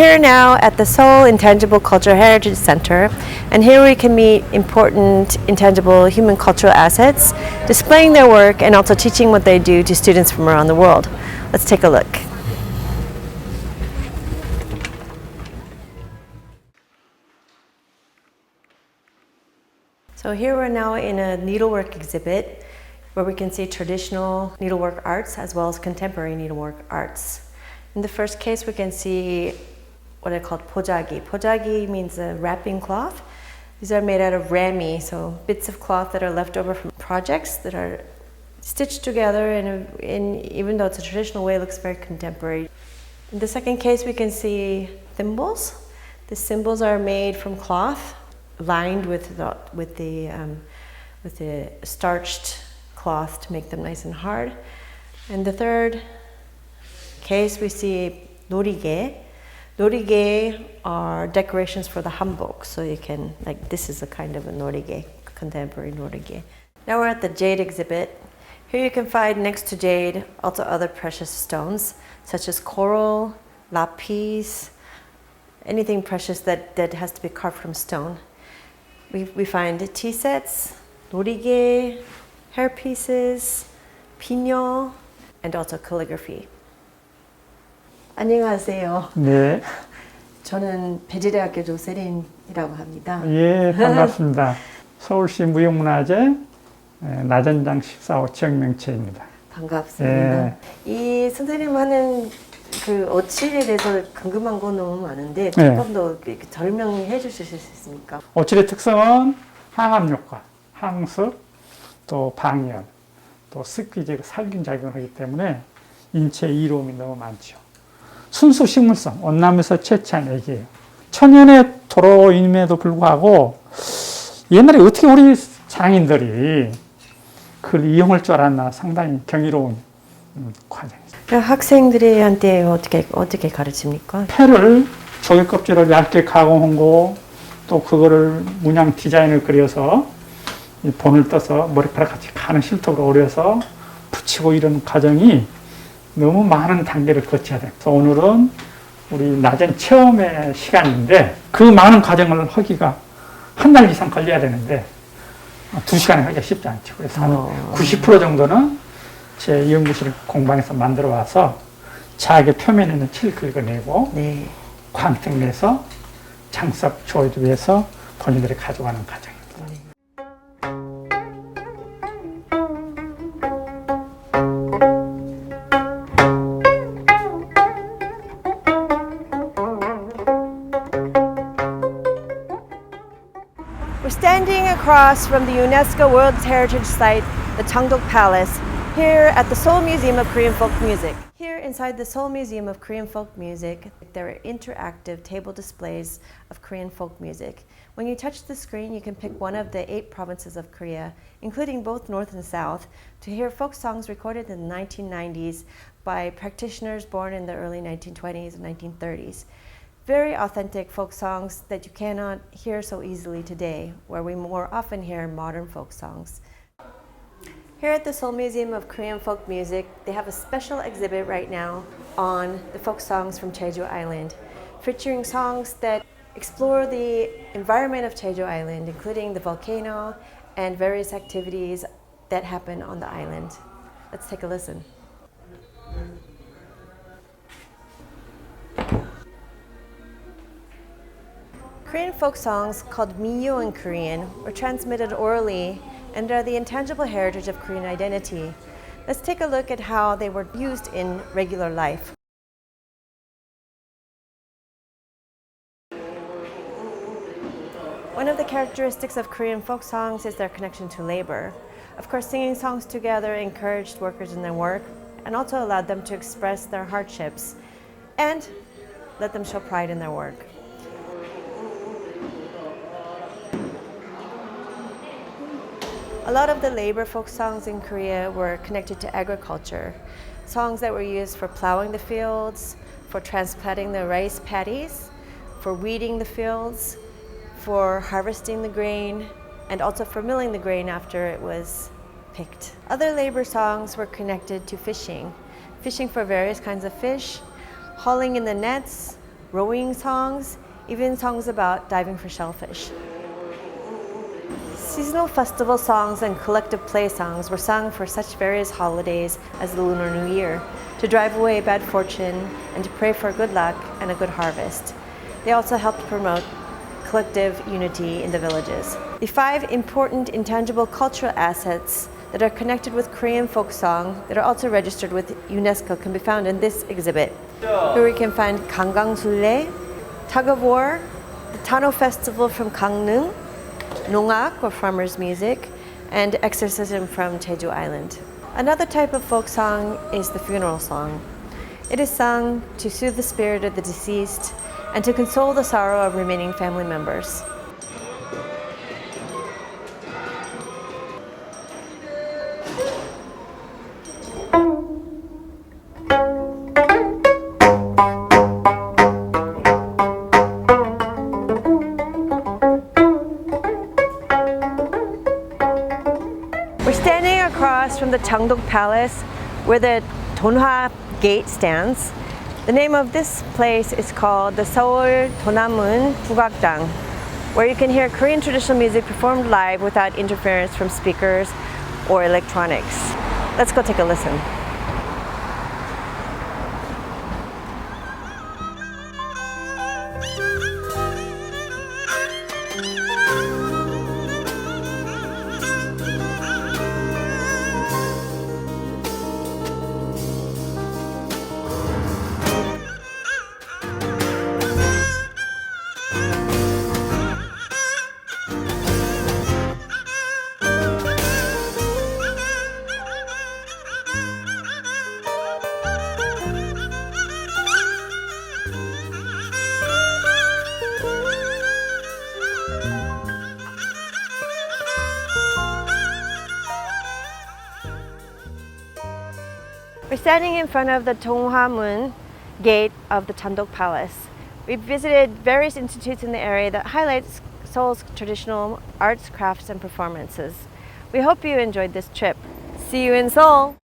here now at the Seoul Intangible Cultural Heritage Center, and here we can meet important intangible human cultural assets, displaying their work and also teaching what they do to students from around the world. Let's take a look. So here we're now in a needlework exhibit where we can see traditional needlework arts as well as contemporary needlework arts. In the first case, we can see what are called pojagi. Pojagi means a wrapping cloth. These are made out of rami, so bits of cloth that are left over from projects that are stitched together in, a, in even though it's a traditional way, it looks very contemporary. In the second case, we can see thimbles. The cymbals are made from cloth lined with the, with the, um, with the starched cloth to make them nice and hard. In the third case, we see norige. Norige are decorations for the hanbok, so you can, like, this is a kind of a norige, contemporary norige. Now we're at the jade exhibit. Here you can find next to jade also other precious stones, such as coral, lapis, anything precious that, that has to be carved from stone. We, we find tea sets, norige, hair pieces, pinyo, and also calligraphy. 안녕하세요. 네, 저는 배재대학교 조세린이라고 합니다. 예, 반갑습니다. 서울시 무형문화재 에, 나전장 14호 지역명체입니다. 반갑습니다. 예. 이 선생님 하는 그 어칠에 대해서 궁금한 거 너무 많은데 네. 조금 더 이렇게 설명해 주실 수 있습니까? 오칠의 특성은 항암 효과, 항습, 또 방열, 또 습기제 살균 작용을 하기 때문에 인체 이로움이 너무 많죠. 순수 식물성, 온남에서 채취한 액이에요. 천연의 토로임에도 불구하고 옛날에 어떻게 우리 장인들이 그걸 이용할 줄 알았나 상당히 경이로운 음. 그럼 학생들한테 어떻게 어떻게 가르칩니까? 패를 조개 껍질을 얇게 가공한 거, 또 그거를 문양 디자인을 그려서 이 본을 떠서 머리카락 같이 가는 실톱으로 오려서 붙이고 이런 과정이 너무 많은 단계를 거쳐야 돼요. 그래서 오늘은 우리 낮은 체험의 시간인데 그 많은 과정을 하기가 한 달 이상 걸려야 되는데 두 시간에 하기가 쉽지 않죠. 그래서 한 어. 90% 정도는 제 연구실 공방에서 만들어 와서 자기 표면에 있는 칠 긁어내고 네. 광택 내서 장석 조이드 위해서 본인들이 가져가는 과정 across from the UNESCO World Heritage Site, the Changdok Palace, here at the Seoul Museum of Korean Folk Music. Here inside the Seoul Museum of Korean Folk Music, there are interactive table displays of Korean folk music. When you touch the screen, you can pick one of the eight provinces of Korea, including both North and South, to hear folk songs recorded in the 1990s by practitioners born in the early 1920s and 1930s very authentic folk songs that you cannot hear so easily today, where we more often hear modern folk songs. Here at the Seoul Museum of Korean Folk Music, they have a special exhibit right now on the folk songs from Jeju Island, featuring songs that explore the environment of Jeju Island, including the volcano and various activities that happen on the island. Let's take a listen. Korean folk songs called Miyo in Korean were transmitted orally and are the intangible heritage of Korean identity. Let's take a look at how they were used in regular life. One of the characteristics of Korean folk songs is their connection to labor. Of course, singing songs together encouraged workers in their work and also allowed them to express their hardships and let them show pride in their work. A lot of the labor folk songs in Korea were connected to agriculture. Songs that were used for plowing the fields, for transplanting the rice paddies, for weeding the fields, for harvesting the grain, and also for milling the grain after it was picked. Other labor songs were connected to fishing, fishing for various kinds of fish, hauling in the nets, rowing songs, even songs about diving for shellfish. Seasonal festival songs and collective play songs were sung for such various holidays as the Lunar New Year to drive away bad fortune and to pray for good luck and a good harvest. They also helped promote collective unity in the villages. The five important intangible cultural assets that are connected with Korean folk song that are also registered with UNESCO can be found in this exhibit. Here we can find Gangang Sulle, tug of war, the Tano Festival from Gangneung, Nongak or farmers' music, and exorcism from Jeju Island. Another type of folk song is the funeral song. It is sung to soothe the spirit of the deceased and to console the sorrow of remaining family members. We're standing across from the Changdok Palace where the Donhwa Gate stands. The name of this place is called the Seoul Donamun Bugakdang, where you can hear Korean traditional music performed live without interference from speakers or electronics. Let's go take a listen. Standing in front of the Donghwamun gate of the Chandok Palace. We've visited various institutes in the area that highlights Seoul's traditional arts, crafts, and performances. We hope you enjoyed this trip. See you in Seoul!